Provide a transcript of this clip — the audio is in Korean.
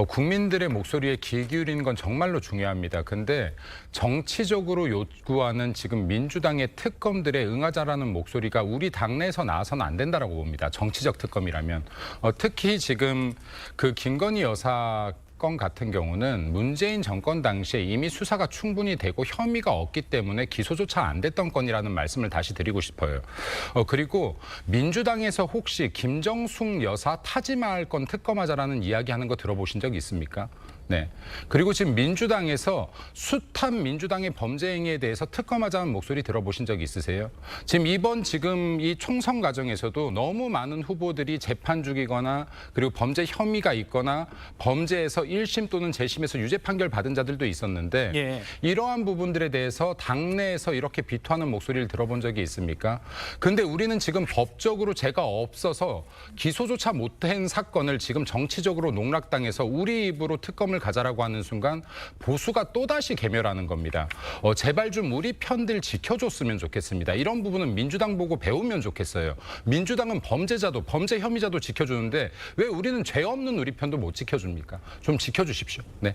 어, 국민들의 목소리에 귀 기울이는 건 정말로 중요합니다. 근데 정치적으로 요구하는 지금 민주당의 특검들에 응하자라는 목소리가 우리 당내에서 나와서는 안 된다라고 봅니다. 정치적 특검이라면 어, 특히 지금 그 김건희 여 사건 같은 경우는 문재인 정권 당시에 이미 수사가 충분히 되고 혐의가 없기 때문에 기소조차 안 됐던 건이라는 말씀을 다시 드리고 싶어요. 어, 그리고 민주당에서 혹시 김정숙 여사 타지마할 건 특검하자라는 이야기하는 거 들어보신 적 있습니까? 네. 그리고 지금 민주당에서 숱한 민주당의 범죄 행위에 대해서 특검하자는 목소리 들어보신 적 있으세요? 지금 이번 지금 이 총선 과정에서도 너무 많은 후보들이 재판 중이거나 그리고 범죄 혐의가 있거나 범죄에서 1심 또는 재심에서 유죄 판결 받은 자들도 있었는데 예. 이러한 부분들에 대해서 당내에서 이렇게 비토하는 목소리를 들어본 적이 있습니까? 근데 우리는 지금 법적으로 죄가 없어서 기소조차 못한 사건을 지금 정치적으로 농락당해서 우리 입으로 특검을 가자라고 하는 순간 보수가 또다시 개멸하는 겁니다. 어, 제발 좀 우리 편들 지켜줬으면 좋겠습니다. 이런 부분은 민주당 보고 배우면 좋겠어요. 민주당은 범죄자도 범죄 혐의자도 지켜주는데 왜 우리는 죄 없는 우리 편도 못 지켜줍니까? 좀 지켜주십시오. 네.